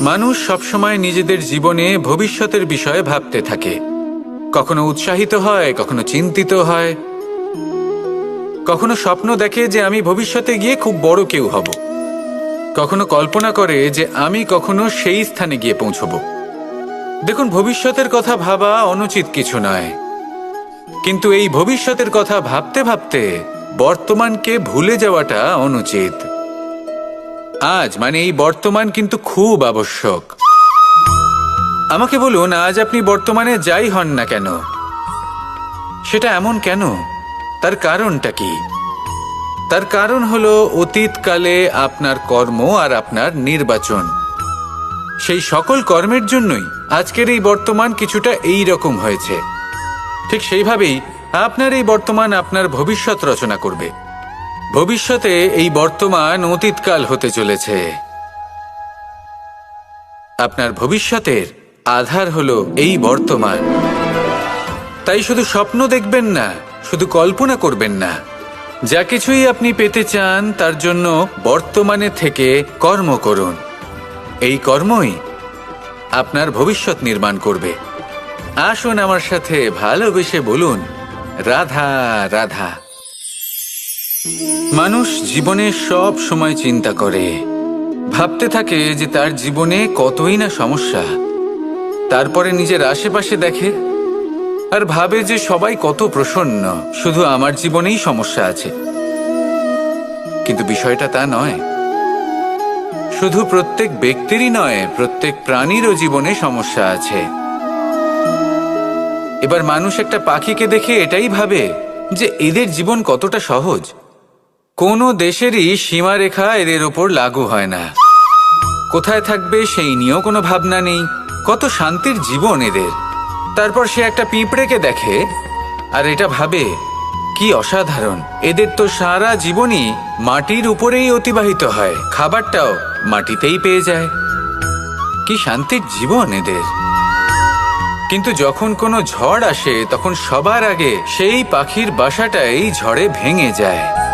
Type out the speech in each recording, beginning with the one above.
মানুষ সবসময় নিজেদের জীবনে ভবিষ্যতের বিষয়ে ভাবতে থাকে। কখনো উৎসাহিত হয়, কখনো চিন্তিত হয়। কখনো স্বপ্ন দেখে যে আমি ভবিষ্যতে গিয়ে খুব বড় কেউ হব। কখনো কল্পনা করে যে আমি কখনো সেই স্থানে গিয়ে পৌঁছব। দেখুন, ভবিষ্যতের কথা ভাবা অনুচিত কিছু নয়। কিন্তু এই ভবিষ্যতের কথা ভাবতে ভাবতে বর্তমানকে ভুলে যাওয়াটা অনুচিত। আজ মানে এই বর্তমান কিন্তু খুব আবশ্যক। আমাকে বলুন, আজ আপনি বর্তমানে যাই হন না কেন? সেটা এমন কেন? তার কারণটা কি? তার কারণ হলো অতীতকালে আপনার কর্ম আর আপনার নির্বাচন। সেই সকল কর্মের জন্যই আজকের এই বর্তমান কিছুটা এই রকম হয়েছে। ঠিক সেইভাবেই আপনার এই বর্তমান আপনার ভবিষ্যৎ রচনা করবে। ভবিষ্যতে এই বর্তমান অতীতকাল হতে চলেছে। আপনার ভবিষ্যতের আধার হলো এই বর্তমান। তাই শুধু স্বপ্ন দেখবেন না, শুধু কল্পনা করবেন না। যা কিছুই আপনি পেতে চান, তার জন্য বর্তমানে থেকে কর্ম করুন। এই কর্মই আপনার ভবিষ্যৎ নির্মাণ করবে। আসুন আমার সাথে ভালোবেসে বলুন, রাধা রাধা। মানুষ জীবনে সব সময় চিন্তা করে। ভাবতে থাকে যে তার জীবনে কতই না সমস্যা। তারপরে নিজের আশেপাশে দেখে আর ভাবে যে সবাই কত প্রসন্ন, শুধু আমার জীবনেই সমস্যা আছে। কিন্তু বিষয়টা তা নয়। শুধু প্রত্যেক ব্যক্তিরই নয়, প্রত্যেক প্রাণীরও জীবনে সমস্যা আছে। এবার মানুষ একটা পাখিকে দেখে এটাই ভাবে যে এদের জীবন কতটা সহজ। কোনো দেশেরই সীমারেখা এদের ওপর লাগু হয় না। কোথায় থাকবে সেই নিয়েও কোনো ভাবনা নেই। কত শান্তির জীবন এদের। তারপর সে একটা পিঁপড়েকে দেখে, আর এটা ভাবে, কি অসাধারণ। এদের তো সারা জীবনই মাটির উপরেই অতিবাহিত হয়। খাবারটাও মাটিতেই পেয়ে যায়। কি শান্তির জীবন এদের। কিন্তু যখন কোনো ঝড় আসে, তখন সবার আগে সেই পাখির বাসাটাই ঝড়ে ভেঙে যায়।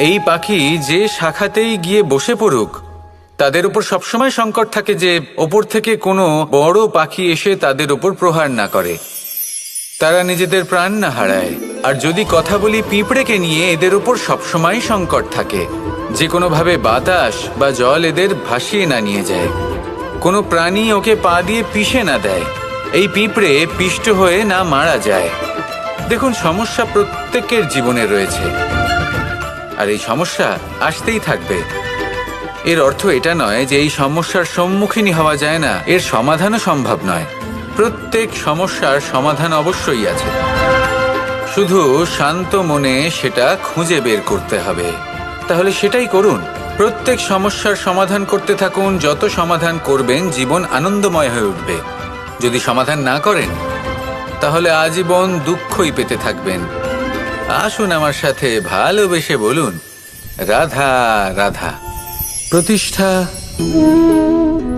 এই পাখি যে শাখাতেই গিয়ে বসে পড়ুক, তাদের উপর সবসময় সংকট থাকে যে ওপর থেকে কোনো বড় পাখি এসে তাদের উপর প্রহার না করে। তারা নিজেদের প্রাণ না হারায়। আর যদি কথা বলি পিঁপড়েকে নিয়ে, এদের উপর সবসময় সংকট থাকে। যে কোনোভাবে বাতাস বা জল এদের ভাসিয়ে না নিয়ে যায়। কোনো প্রাণী ওকে পা দিয়ে পিষে না দেয়। এই পিঁপড়ে পিষ্ট হয়ে না মারা যায়। দেখুন, সমস্যা প্রত্যেকের জীবনে রয়েছে। আর এই সমস্যা আসতেই থাকবে। এর অর্থ এটা নয় যে এই সমস্যার সম্মুখীনই হওয়া যায় না, এর সমাধানও সম্ভব নয়। প্রত্যেক সমস্যার সমাধান অবশ্যই আছে। শুধু শান্ত মনে সেটা খুঁজে বের করতে হবে। তাহলে সেটাই করুন। প্রত্যেক সমস্যার সমাধান করতে থাকুন, যত সমাধান করবেন, জীবন আনন্দময় হয়ে উঠবে। যদি সমাধান না করেন, তাহলে আজীবন দুঃখই পেতে থাকবেন। আসুন আমার সাথে ভালোবেসে বলুন, রাধা রাধা। প্রতিষ্ঠা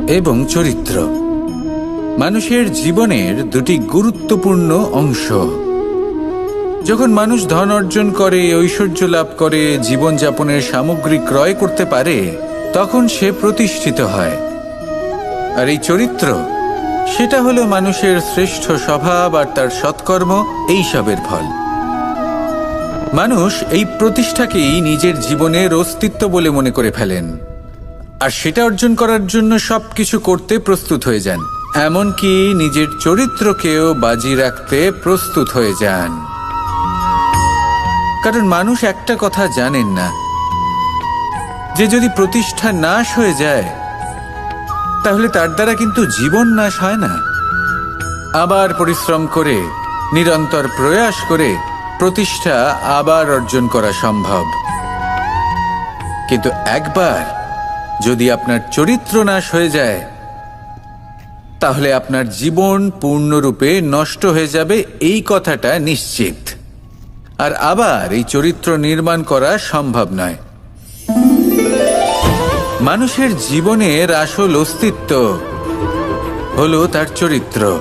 এবং চরিত্র। মানুষের জীবনের দুটি গুরুত্বপূর্ণ অংশ। যখন মানুষ ধন অর্জন করে, ঐশ্বর্য লাভ করে, জীবনযাপনের সামগ্রী ক্রয় করতে পারে, তখন সে প্রতিষ্ঠিত হয়। আর এই চরিত্র, সেটা হলো মানুষের শ্রেষ্ঠ স্বভাব আর তার সৎকর্ম, এইসবের ফল। মানুষ এই প্রতিষ্ঠাকেই নিজের জীবনের অস্তিত্ব বলে মনে করে ফেলেন। আর সেটা অর্জন করার জন্য সবকিছু করতে প্রস্তুত হয়ে যান। এমনকি নিজের চরিত্রকেও বাজি রাখতে প্রস্তুত হয়ে যান। কারণ মানুষ একটা কথা জানেন না। যে যদি প্রতিষ্ঠা নাশ হয়ে যায়, তাহলে তার দ্বারা কিন্তু জীবন নাশ হয় না। আবার পরিশ্রম করে, নিরন্তর প্রয়াস করে প্রতিষ্ঠা আবার অর্জন করা সম্ভব। কিন্তু একবার যদি আপনার চরিত্র নাশ হয়ে যায়, তাহলে আপনার জীবন পূর্ণরূপে নষ্ট হয়ে যাবে এই কথাটা নিশ্চিত। আর আবার এই চরিত্র নির্মাণ করা সম্ভব নয়। মানুষের জীবনের আসল অস্তিত্ব হলো তার চরিত্র।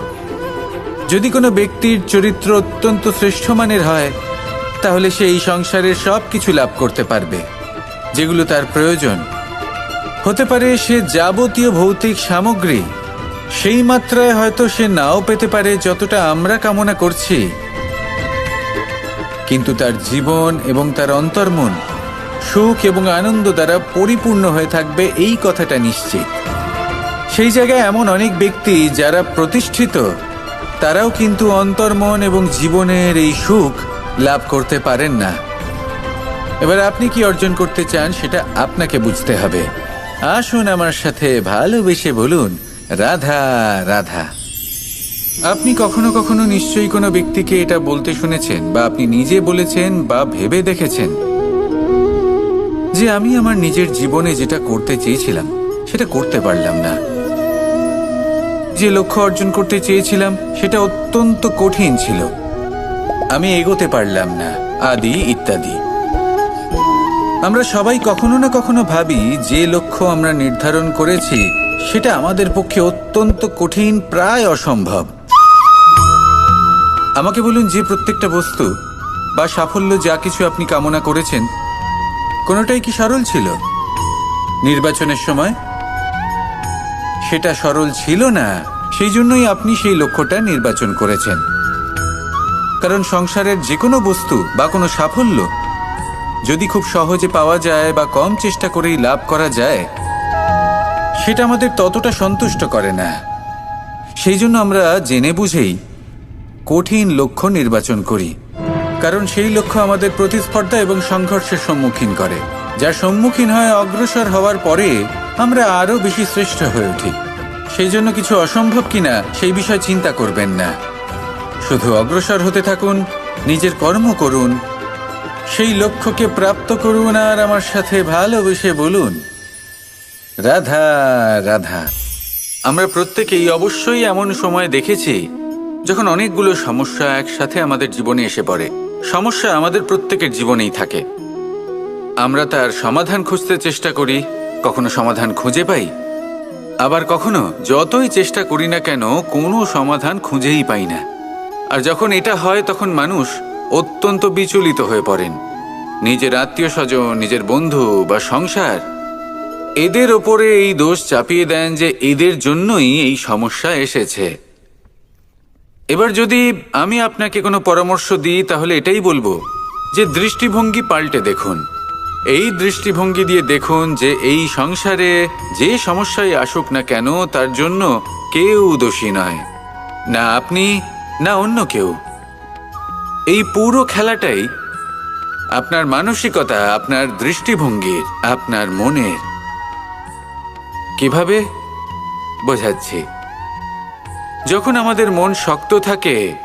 যদি কোনো ব্যক্তির চরিত্র অত্যন্ত শ্রেষ্ঠ মানের হয়, তাহলে সে এই সংসারের সব কিছু লাভ করতে পারবে, যেগুলো তার প্রয়োজন। হতে পারে সে যাবতীয় ভৌতিক সামগ্রী, সেই মাত্রায় হয়তো সে নাও পেতে পারে যতটা আমরা কামনা করছি। কিন্তু তার জীবন এবং তার অন্তর্মন সুখ এবং আনন্দ দ্বারা পরিপূর্ণ হয়ে থাকবে এই কথাটা নিশ্চিত। সেই জায়গায় এমন অনেক ব্যক্তি যারা প্রতিষ্ঠিত তারাও কিন্তু অন্তর্মন এবং জীবনের এই সুখ লাভ করতে পারেন না। এবার আপনি কি অর্জন করতে চান সেটা আপনাকে বুঝতে হবে। আসুন আমার সাথে ভালোবেসে বলুন, রাধা রাধা। আপনি কখনো কখনো নিশ্চয়ই কোনো ব্যক্তিকে এটা বলতে শুনেছেন বা আপনি নিজে বলেছেন বা ভেবে দেখেছেন যে আমি আমার নিজের জীবনে যেটা করতে চেয়েছিলাম, সেটা করতে পারলাম না। যে লক্ষ্য অর্জন করতে চেয়েছিলাম, সেটা অত্যন্ত কঠিন ছিল। আমি এগোতে পারলাম না, আদি ইত্যাদি। আমরা সবাই কখনো না কখনো ভাবি, যে লক্ষ্য আমরা নির্ধারণ করেছি, সেটা আমাদের পক্ষে অত্যন্ত কঠিন, প্রায় অসম্ভব। আমাকে বলুন যে প্রত্যেকটা বস্তু বা সাফল্য যা কিছু আপনি কামনা করেছেন, কোনোটাই কি সরল ছিল? নির্বাচনের সময় সেটা সরল ছিল না। সেই জন্যই আপনি সেই লক্ষ্যটা নির্বাচন করেছেন। কারণ সংসারের যে কোনো বস্তু বা কোনো সাফল্য যদি খুব সহজে পাওয়া যায় বা কম চেষ্টা করেই লাভ করা যায়, সেটা আমাদের ততটা সন্তুষ্ট করে না। সেই জন্য আমরা জেনে বুঝেই কঠিন লক্ষ্য নির্বাচন করি। কারণ সেই লক্ষ্য আমাদের প্রতিস্পর্ধা এবং সংঘর্ষের সম্মুখীন করে। যার সম্মুখীন হয় অগ্রসর হওয়ার পরে আমরা আরও বেশি শ্রেষ্ঠ হয়ে উঠি। সেই জন্য কিছু অসম্ভব কিনা সেই বিষয়ে চিন্তা করবেন না। শুধু অগ্রসর হতে থাকুন, নিজের কর্ম করুন, সেই লক্ষ্যকে প্রাপ্ত করুন আর আমার সাথে ভালোবেসে বলুন, রাধা রাধা। আমরা প্রত্যেকেই অবশ্যই এমন সময় দেখেছি যখন অনেকগুলো সমস্যা একসাথে আমাদের জীবনে এসে পড়ে। সমস্যা আমাদের প্রত্যেকের জীবনেই থাকে। আমরা তার সমাধান খুঁজতে চেষ্টা করি কখনো সমাধান খুঁজে পাই? আবার কখনো যতই চেষ্টা করি না কেন, কোনো সমাধান খুঁজেই পাই না। আর যখন এটা হয়, তখন মানুষ অত্যন্ত বিচলিত হয়ে পড়েন। নিজের আত্মীয় স্বজন নিজের বন্ধু বা সংসার, এদের ওপরে এই দোষ চাপিয়ে দেন যে এদের জন্যই এই সমস্যা এসেছে। এবার যদি আমি আপনাকে কোনো পরামর্শ দিই, তাহলে এটাই বলব যে দৃষ্টিভঙ্গি পাল্টে দেখুন। এই দৃষ্টিভঙ্গি দিয়ে দেখুন যে এই সংসারে যে সমস্যায় আসুক না কেন, তার জন্য কেউ দোষী নয়। না আপনি, না অন্য কেউ। এই পুরো খেলাটাই আপনার মানসিকতা, আপনার দৃষ্টিভঙ্গির আপনার মনের কীভাবে? বোঝাচ্ছি। যখন আমাদের মন শক্ত থাকে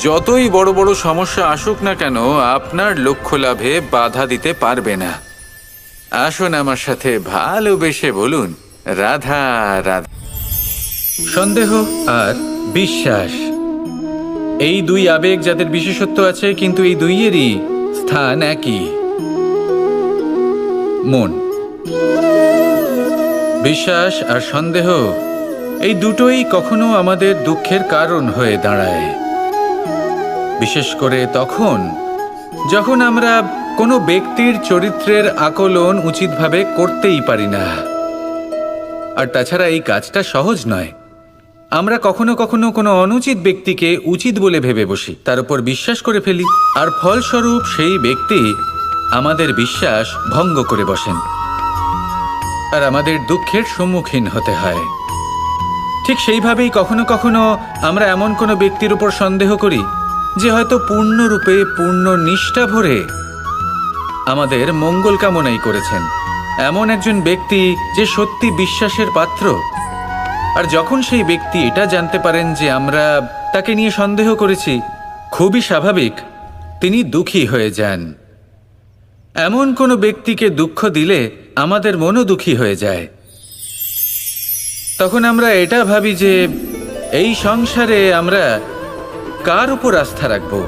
যতই বড় বড় সমস্যা আসুক না কেন, আপনার লক্ষ্য লাভে বাধা দিতে পারবে না। আসুন আমার সাথে ভালোবেসে বলুন, রাধা রাধা। সন্দেহ আর বিশ্বাস। এই দুই আবেগ যাদের বিশেষত্ব আছে, কিন্তু এই দুইয়েরই স্থান একই। মন। বিশ্বাস আর সন্দেহ, এই দুটোই কখনো আমাদের দুঃখের কারণ হয়ে দাঁড়ায়। বিশেষ করে তখন, যখন আমরা কোনো ব্যক্তির চরিত্রের আকলন উচিতভাবে করতেই পারি না। আর তাছাড়া এই কাজটা সহজ নয়। আমরা কখনো কখনো কোনো অনুচিত ব্যক্তিকে উচিত বলে ভেবে বসি, তার উপর বিশ্বাস করে ফেলি, আর ফলস্বরূপ সেই ব্যক্তি আমাদের বিশ্বাস ভঙ্গ করে বসেন। আর আমাদের দুঃখের সম্মুখীন হতে হয়। ঠিক সেইভাবেই কখনো কখনো আমরা এমন কোনো ব্যক্তির উপর সন্দেহ করি যে হয়তো পূর্ণরূপে পূর্ণ নিষ্ঠা ভরে আমাদের মঙ্গল কামনাই করেছেন। এমন একজন ব্যক্তি যে সত্যি বিশ্বাসের পাত্র। আর যখন সেই ব্যক্তি এটা জানতে পারেন যে আমরা তাকে নিয়ে সন্দেহ করেছি, খুবই স্বাভাবিক, তিনি দুঃখী হয়ে যান। এমন কোনো ব্যক্তিকে দুঃখ দিলে আমাদের মনও দুঃখী হয়ে যায়। তখন আমরা এটা ভাবি যে এই সংসারে আমরা কার উপর আস্থা রাখব?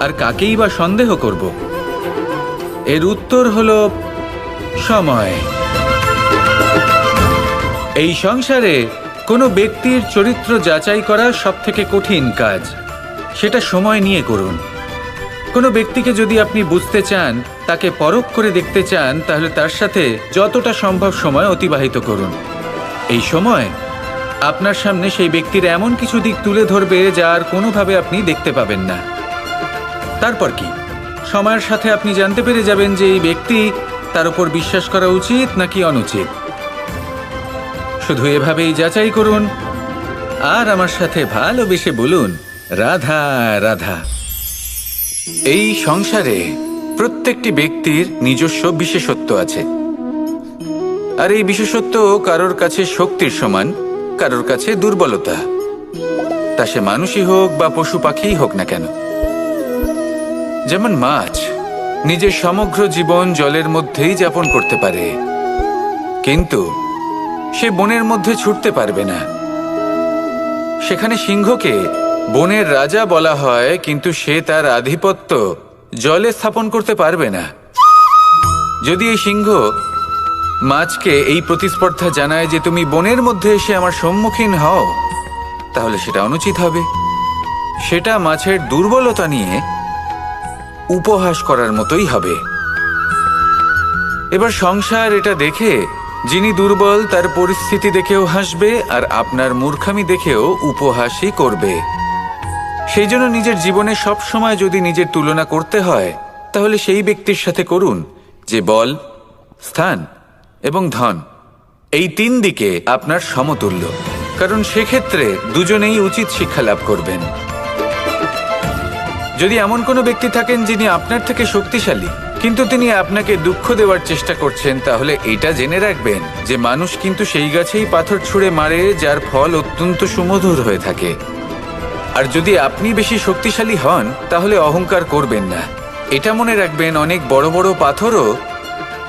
আর কাকেই বা সন্দেহ করব? এর উত্তর হল সময়। এই সংসারে কোনো ব্যক্তির চরিত্র যাচাই করা সব থেকে কঠিন কাজ। সেটা সময় নিয়ে করুন। কোনো ব্যক্তিকে যদি আপনি বুঝতে চান, তাকে পরখ করে দেখতে চান, তাহলে তার সাথে যতটা সম্ভব সময় অতিবাহিত করুন। এই সময় আপনার সামনে সেই ব্যক্তির এমন কিছু দিক তুলে ধরবে যার কোনোভাবে আপনি দেখতে পাবেন না। তারপর কি? সময়ের সাথে আপনি জানতে পেরে যাবেন যে এই ব্যক্তি তার উপর বিশ্বাস করা উচিত নাকি অনুচিত। শুধু এভাবেই যাচাই করুন আর আমার সাথে ভালোবেসে বলুন, রাধা রাধা। এই সংসারে প্রত্যেকটি ব্যক্তির নিজস্ব বিশেষত্ব আছে। আর এই বিশেষত্ব কারোর কাছে শক্তির সমান কারোর কাছে দুর্বলতা। তা সে মানুষই হোক বা পশু পাখিই হোক না কেন। যেমন মাছ নিজের সমগ্র জীবন জলের মধ্যেই যাপন করতে পারে। কিন্তু সে বনের মধ্যে ছুটতে পারবে না। সেখানে সিংহকে বনের রাজা বলা হয়, কিন্তু সে তার আধিপত্য জলে স্থাপন করতে পারবে না। যদি এই সিংহ মাছকে এই প্রতিস্পর্ধা জানায় যে তুমি বনের মধ্যে এসে আমার সম্মুখীন হও, তাহলে সেটা অনুচিত হবে। সেটা মাছের দুর্বলতা নিয়ে উপহাস করার মতোই হবে। এবার সংসার এটা দেখে যিনি দুর্বল, তার পরিস্থিতি দেখেও হাসবে, আর আপনার মূর্খামি দেখেও উপহাসই করবে। সেই জন্য নিজের জীবনে সব সময় যদি নিজের তুলনা করতে হয়, তাহলে সেই ব্যক্তির সাথে করুন, যে বল, স্থান এবং ধন। এই তিন দিকে আপনার সমতুল্য, কারণ সেক্ষেত্রে দুজনেই উচিত শিক্ষা লাভ করবেন। যদি এমন কোনো ব্যক্তি থাকেন যিনি আপনার থেকে শক্তিশালী, কিন্তু তিনি আপনাকে দুঃখ দেওয়ার চেষ্টা করছেন, তাহলে এটা জেনে রাখবেন যে মানুষ কিন্তু সেই গাছেই পাথর ছুঁড়ে মারে, যার ফল অত্যন্ত সুমধুর হয়ে থাকে। আর যদি আপনি বেশি শক্তিশালী হন, তাহলে অহংকার করবেন না। এটা মনে রাখবেন, অনেক বড় বড় পাথরও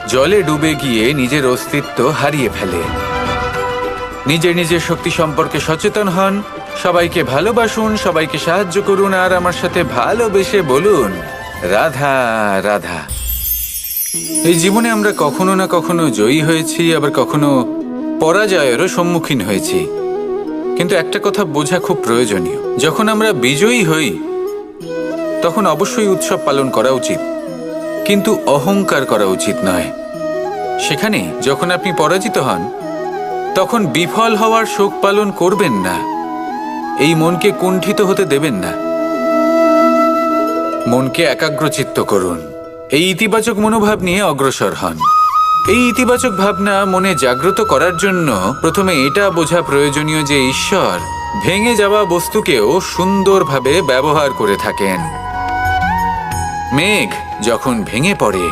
জলে ডুবে গিয়ে নিজের অস্তিত্ব হারিয়ে ফেলে। নিজের নিজের শক্তি সম্পর্কে সচেতন হন, সবাইকে ভালোবাসুন, সবাইকে সাহায্য করুন, আর আমার সাথে ভালোবেসে বলুন, রাধা রাধা। এই জীবনে আমরা কখনো না কখনো জয়ী হয়েছি, আবার কখনো পরাজয়েরও সম্মুখীন হয়েছি। কিন্তু একটা কথা বোঝা খুব প্রয়োজনীয়। যখন আমরা বিজয়ী হই, তখন অবশ্যই উৎসব পালন করা উচিত। কিন্তু অহংকার করা উচিত নয়। সেখানে যখন আপনি পরাজিত হন, তখন বিফল হওয়ার শোক পালন করবেন না। এই মনকে কুণ্ঠিত হতে দেবেন না। মনকে একাগ্রচিত্ত করুন। এই ইতিবাচক মনোভাব নিয়ে অগ্রসর হন। এই ইতিবাচক ভাবনা মনে জাগ্রত করার জন্য প্রথমে এটা বোঝা প্রয়োজনীয় যে ঈশ্বর ভেঙে যাওয়া বস্তুকেও সুন্দরভাবে ব্যবহার করে থাকেন। মেঘ যখন ভেঙে পড়ে,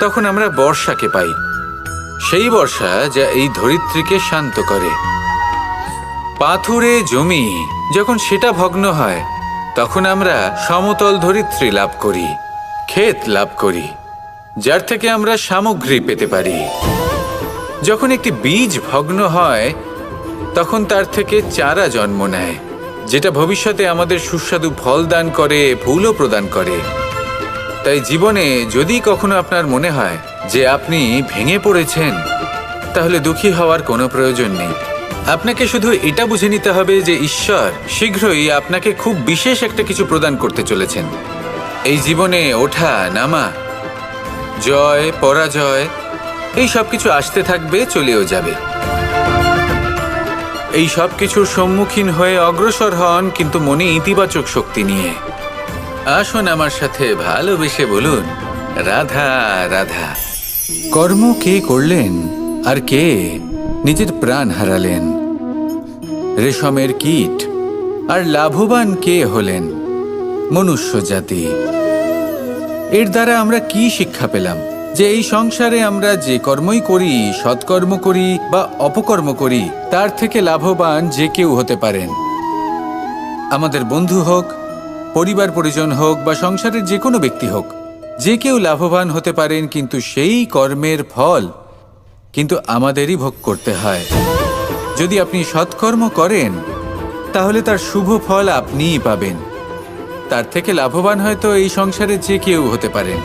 তখন আমরা বর্ষাকে পাই। সেই বর্ষা যা এই ধরিত্রীকে শান্ত করে। পাথুরে জমি যখন সেটা ভগ্ন হয়, তখন আমরা সমতল ধরিত্রী লাভ করি, ক্ষেত লাভ করি, যার থেকে আমরা সামগ্রী পেতে পারি। যখন একটি বীজ ভগ্ন হয়, তখন তার থেকে চারা জন্ম নেয়। যেটা ভবিষ্যতে আমাদের সুস্বাদু ফল দান করে, ফুলও প্রদান করে। তাই জীবনে যদি কখনো আপনার মনে হয় যে আপনি ভেঙে পড়েছেন, তাহলে দুঃখী হওয়ার কোনো প্রয়োজন নেই। আপনাকে শুধু এটা বুঝে নিতে হবে যে ঈশ্বর শীঘ্রই আপনাকে খুব বিশেষ একটা কিছু প্রদান করতে চলেছেন। এই জীবনে ওঠা, নামা, জয়, পরাজয়, এই সব কিছু আসতে থাকবে, চলেও যাবে। এই সব কিছুর সম্মুখীন হয়ে অগ্রসর হন কিন্তু মনে ইতিবাচক শক্তি নিয়ে। আসুন আমার সাথে ভালোবেসে বলুন, রাধা রাধা। কর্ম কে করলেন আর কে নিজের প্রাণ হারালেন? রেশমের কীট আর লাভবান কে হলেন? মনুষ্য জাতি। এর দ্বারা আমরা কি শিক্ষা পেলাম? যে এই সংসারে আমরা যে কর্মই করি, সৎকর্ম করি বা অপকর্ম করি, তার থেকে লাভবান যে কেউ হতে পারেন। আমাদের বন্ধু হোক, পরিবার পরিজন হোক বা সংসারের যে কোনো ব্যক্তি হোক, যে কেউ লাভবান হতে পারেন কিন্তু সেই কর্মের ফল কিন্তু আমাদেরই ভোগ করতে হয়। যদি আপনি সৎকর্ম করেন, তাহলে তার শুভ ফল আপনিই পাবেন। তার থেকে লাভবান হয়তো এই সংসারে যে কেউ হতে পারেন।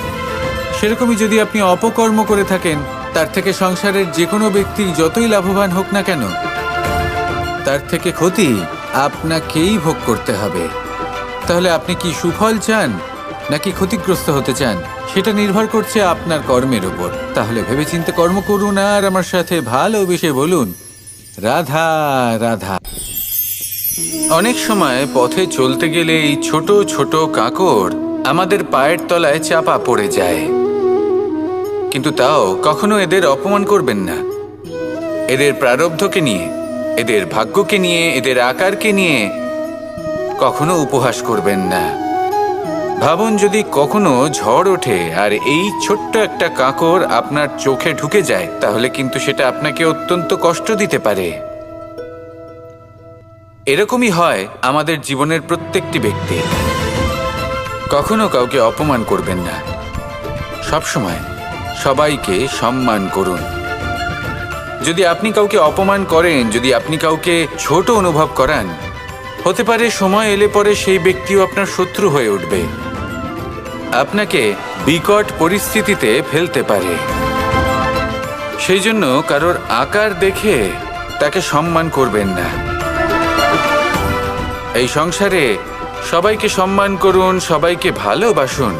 সেরকমই যদি আপনি অপকর্ম করে থাকেন, তার থেকে সংসারের যে কোনো ব্যক্তি যতই লাভবান হোক না কেন, তার থেকে ক্ষতি আপনাকেই ভোগ করতে হবে। তাহলে আপনি কি সুফল চান, নাকি ক্ষতিগ্রস্ত হতে চান, সেটা নির্ভর করছে আপনার কর্মের উপর। তাহলে ভেবেচিন্তে কর্ম করুন আর আমার সাথে ভালো ভালোবেসে বলুন। রাধা রাধা। অনেক সময় পথে চলতে গেলে এই ছোট ছোট কাকড় আমাদের পায়ের তলায় চাপা পড়ে যায়। কিন্তু তাও কখনো এদের অপমান করবেন না। এদের প্রারব্ধকে নিয়ে, এদের ভাগ্যকে নিয়ে, এদের আকারকে নিয়ে কখনো উপহাস করবেন না। ভাবুন যদি কখনো ঝড় ওঠে আর এই ছোট্ট একটা কাঁকড় আপনার চোখে ঢুকে যায়, তাহলে কিন্তু সেটা আপনাকে অত্যন্ত কষ্ট দিতে পারে। এরকমই হয় আমাদের জীবনের প্রত্যেকটি ব্যক্তি। কখনো কাউকে অপমান করবেন না। সবসময় সবাইকে সম্মান করুন। যদি আপনি কাউকে অপমান করেন, যদি আপনি কাউকে ছোট অনুভব করান, হতে পারে সময় এলে পরে সেই ব্যক্তিও আপনার শত্রু হয়ে উঠবে। আপনাকে বিকট পরিস্থিতিতে ফেলতে পারে। সেই জন্য কারোর আকার দেখে তাকে সম্মান করবেন না। এই সংসারে সবাইকে সম্মান করুন, সবাইকে ভালোবাসুন।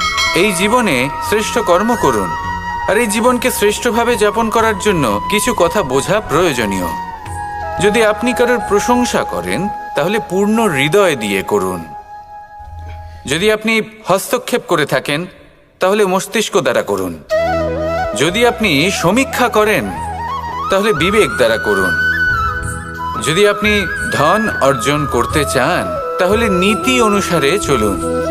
এই জীবনে শ্রেষ্ঠ কর্ম করুন। আর এই জীবনকে শ্রেষ্ঠভাবে যাপন করার জন্য কিছু কথা বোঝা প্রয়োজনীয়। যদি আপনি কারোর প্রশংসা করেন, তাহলে পূর্ণ হৃদয় দিয়ে করুন। যদি আপনি হস্তক্ষেপ করে থাকেন, তাহলে মস্তিষ্ক দ্বারা করুন। যদি আপনি সমীক্ষা করেন, তাহলে বিবেক দ্বারা করুন। যদি আপনি ধন অর্জন করতে চান, তাহলে নীতি অনুসারে চলুন।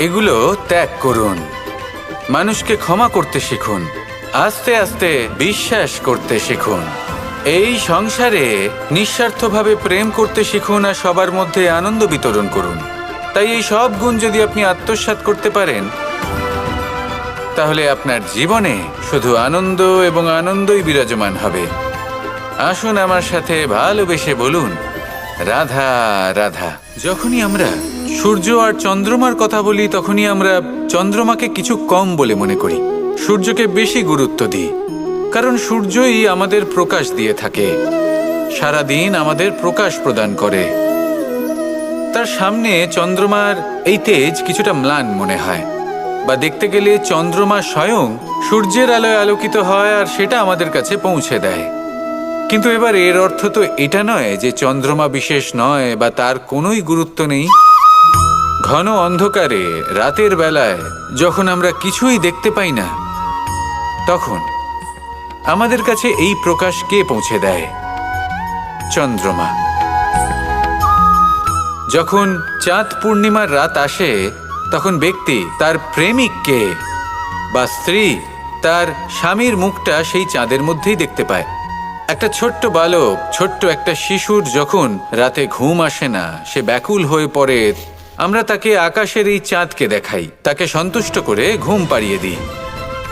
এগুলো ত্যাগ করুন। মানুষকে ক্ষমা করতে শিখুন। আস্তে আস্তে বিশ্বাস করতে শিখুন। এই সংসারে নিঃস্বার্থভাবে প্রেম করতে শিখুন আর সবার মধ্যে আনন্দ বিতরণ করুন। তাই এই সব গুণ যদি আপনি আত্মসাৎ করতে পারেন, তাহলে আপনার জীবনে শুধু আনন্দ এবং আনন্দই বিরাজমান হবে। আসুন আমার সাথে ভালোবেসে বলুন, রাধা রাধা, যখনই আমরা সূর্য আর চন্দ্রমার কথা বলি, তখনই আমরা চন্দ্রমাকে কিছু কম বলে মনে করি। সূর্যকে বেশি গুরুত্ব দিই, কারণ সূর্যই আমাদের প্রকাশ দিয়ে থাকে। সারাদিন আমাদের প্রকাশ প্রদান করে। তার সামনে চন্দ্রমার এই তেজ কিছুটা ম্লান মনে হয়, বা দেখতে গেলে চন্দ্রমা স্বয়ং সূর্যের আলোয় আলোকিত হয় আর সেটা আমাদের কাছে পৌঁছে দেয়। কিন্তু এবার এর অর্থ তো এটা নয় যে চন্দ্রমা বিশেষ নয়, বা তার কোনোই গুরুত্ব নেই। ঘন অন্ধকারে রাতের বেলায় যখন আমরা কিছুই দেখতে পাই না, তখন আমাদের কাছে এই প্রকাশ কে পৌঁছে দেয়? চন্দ্রমা। যখন চাঁদ পূর্ণিমার রাত আসে, তখন ব্যক্তি তার প্রেমিককে বা স্ত্রী তার স্বামীর মুখটা সেই চাঁদের মধ্যেই দেখতে পায়। একটা ছোট্ট বালক, ছোট্ট একটা শিশুর যখন রাতে ঘুম আসে না, সে ব্যাকুল হয়ে পড়ে আমরা তাকে আকাশের এই চাঁদকে দেখাই। তাকে সন্তুষ্ট করে ঘুম পাড়িয়ে দিই।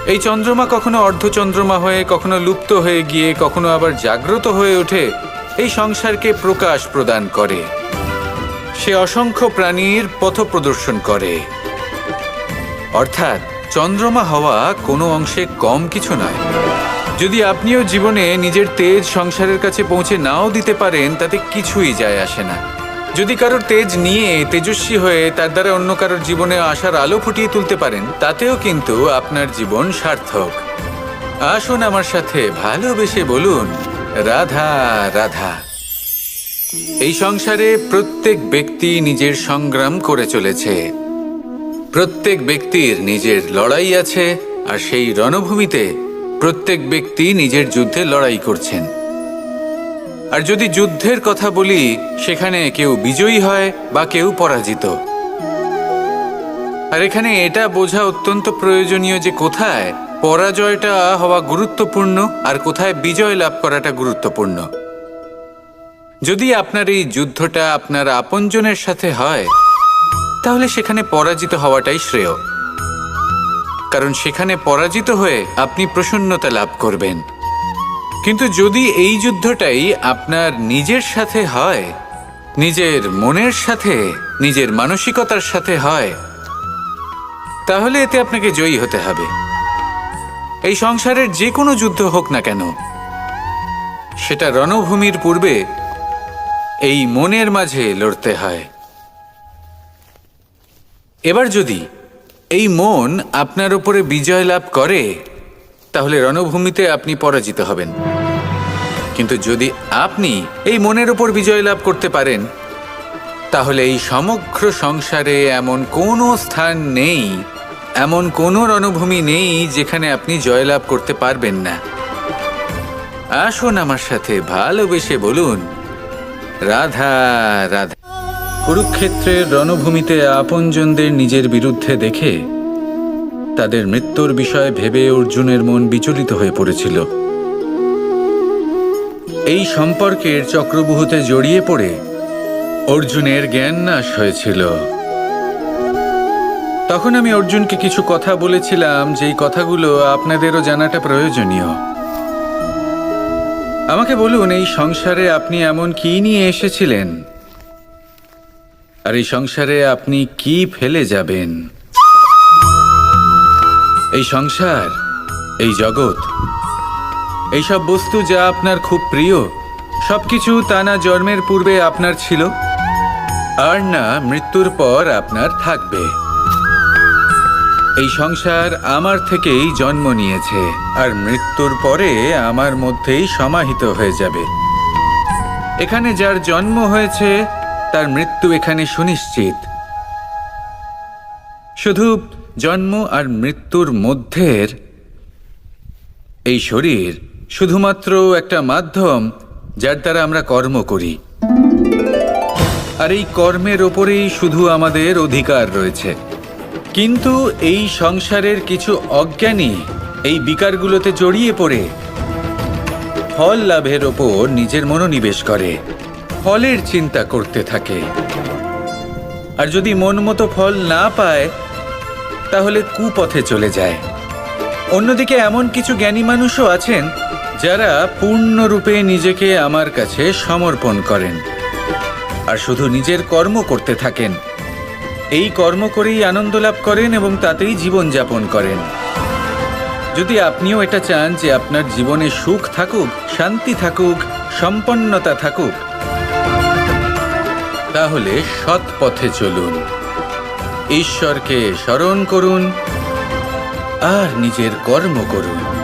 এই চন্দ্রমা কখনো অর্ধচন্দ্রমা হয়ে, কখনো লুপ্ত হয়ে গিয়ে, কখনো আবার জাগ্রত হয়ে ওঠে, এই সংসারকে প্রকাশ প্রদান করে। সে অসংখ্য প্রাণীর পথ প্রদর্শন করে। অর্থাৎ চন্দ্রমা হওয়া কোনো অংশে কম কিছু নয়। যদি আপনিও জীবনে নিজের তেজ সংসারের কাছে পৌঁছে নাও দিতে পারেন, তাতে কিছুই যায় আসে না। যদি কারোর তেজ নিয়ে তেজস্বী হয়ে তার দ্বারা অন্য কারোর জীবনে আসার আলো ফুটিয়ে তুলতে পারেন, তাতেও কিন্তু আপনার জীবন সার্থক। আসুন আমার সাথে ভালোবেসে বলুন, রাধা রাধা। এই সংসারে প্রত্যেক ব্যক্তি নিজের সংগ্রাম করে চলেছে। প্রত্যেক ব্যক্তির নিজের লড়াই আছে, আর সেই রণভূমিতে প্রত্যেক ব্যক্তি নিজের যুদ্ধে লড়াই করছেন। আর যদি যুদ্ধের কথা বলি, সেখানে কেউ বিজয়ী হয় বা কেউ পরাজিত। আর এখানে এটা বোঝা অত্যন্ত প্রয়োজনীয় যে কোথায় পরাজয়টা হওয়া গুরুত্বপূর্ণ আর কোথায় বিজয় লাভ করাটা গুরুত্বপূর্ণ। যদি আপনার এই যুদ্ধটা আপনার আপনজনের সাথে হয়, তাহলে সেখানে পরাজিত হওয়াটাই শ্রেয়। কারণ সেখানে পরাজিত হয়ে আপনি প্রসন্নতা লাভ করবেন। কিন্তু যদি এই যুদ্ধটাই আপনার নিজের সাথে হয়, নিজের মনের সাথে, নিজের মানসিকতার সাথে হয়, তাহলে এতে আপনাকে জয়ী হতে হবে। এই সংসারের যে কোনো যুদ্ধ হোক না কেন, সেটা রণভূমির পূর্বে এই মনের মাঝে লড়তে হয়। এবার যদি এই মন আপনার উপরে বিজয় লাভ করে তাহলে রণভূমিতে আপনি পরাজিত হবেন। কিন্তু যদি আপনি এই মনের উপর বিজয় লাভ করতে পারেন, তাহলে এই সমগ্র সংসারে এমন কোনো স্থান নেই, এমন কোনো রণভূমি নেই যেখানে আপনি জয়লাভ করতে পারবেন না। আসুন আমার সাথে ভালোবেসে বলুন, রাধা রাধা। কুরুক্ষেত্রের রণভূমিতে আপনজনদের নিজের বিরুদ্ধে দেখে তাদের মৃত্যুর বিষয়ে ভেবে অর্জুনের মন বিচলিত হয়ে পড়েছিল। এই সম্পর্কের চক্রবুহতে জড়িয়ে পড়ে অর্জুনের জ্ঞান নাশ হয়েছিল। তখন আমি অর্জুনকে কিছু কথা বলেছিলাম, যেই কথাগুলো আপনাদেরও জানাটা প্রয়োজনীয়। আমাকে বলুন, এই সংসারে আপনি এমন কি নিয়ে এসেছিলেন? আর এই সংসারে আপনি কি ফেলে যাবেন? এই সংসার, এই জগৎ, এইসব বস্তু যা আপনার খুব প্রিয়, সবকিছু তা না জন্মের পূর্বে আপনার ছিল, আর না মৃত্যুর পর আপনার থাকবে। এই সংসার আমার থেকেই জন্ম নিয়েছে, আর মৃত্যুর পরে আমার মধ্যেই সমাহিত হয়ে যাবে। এখানে যার জন্ম হয়েছে, তার মৃত্যু এখানে সুনিশ্চিত। শুধু জন্ম আর মৃত্যুর মধ্যের এই শরীর শুধুমাত্র একটা মাধ্যম যার দ্বারা আমরা কর্ম করি। আর এই কর্মের ওপরেই শুধু আমাদের অধিকার রয়েছে। কিন্তু এই সংসারের কিছু অজ্ঞানী এই বিকারগুলোতে জড়িয়ে পড়ে, ফল লাভের ওপর নিজের মনোনিবেশ করে, ফলের চিন্তা করতে থাকে। আর যদি মন মতো ফল না পায় তাহলে কুপথে চলে যায়। অন্যদিকে এমন কিছু জ্ঞানী মানুষও আছেন, যারা পূর্ণরূপে নিজেকে আমার কাছে সমর্পণ করেন আর শুধু নিজের কর্ম করতে থাকেন। এই কর্ম করেই আনন্দ লাভ করেন এবং তাতেই জীবনযাপন করেন। যদি আপনিও এটা চান যে আপনার জীবনে সুখ থাকুক, শান্তি থাকুক, সম্পন্নতা থাকুক, তাহলে সৎ পথে চলুন। ঈশ্বরকে স্মরণ করুন আর নিজের কর্ম করুন।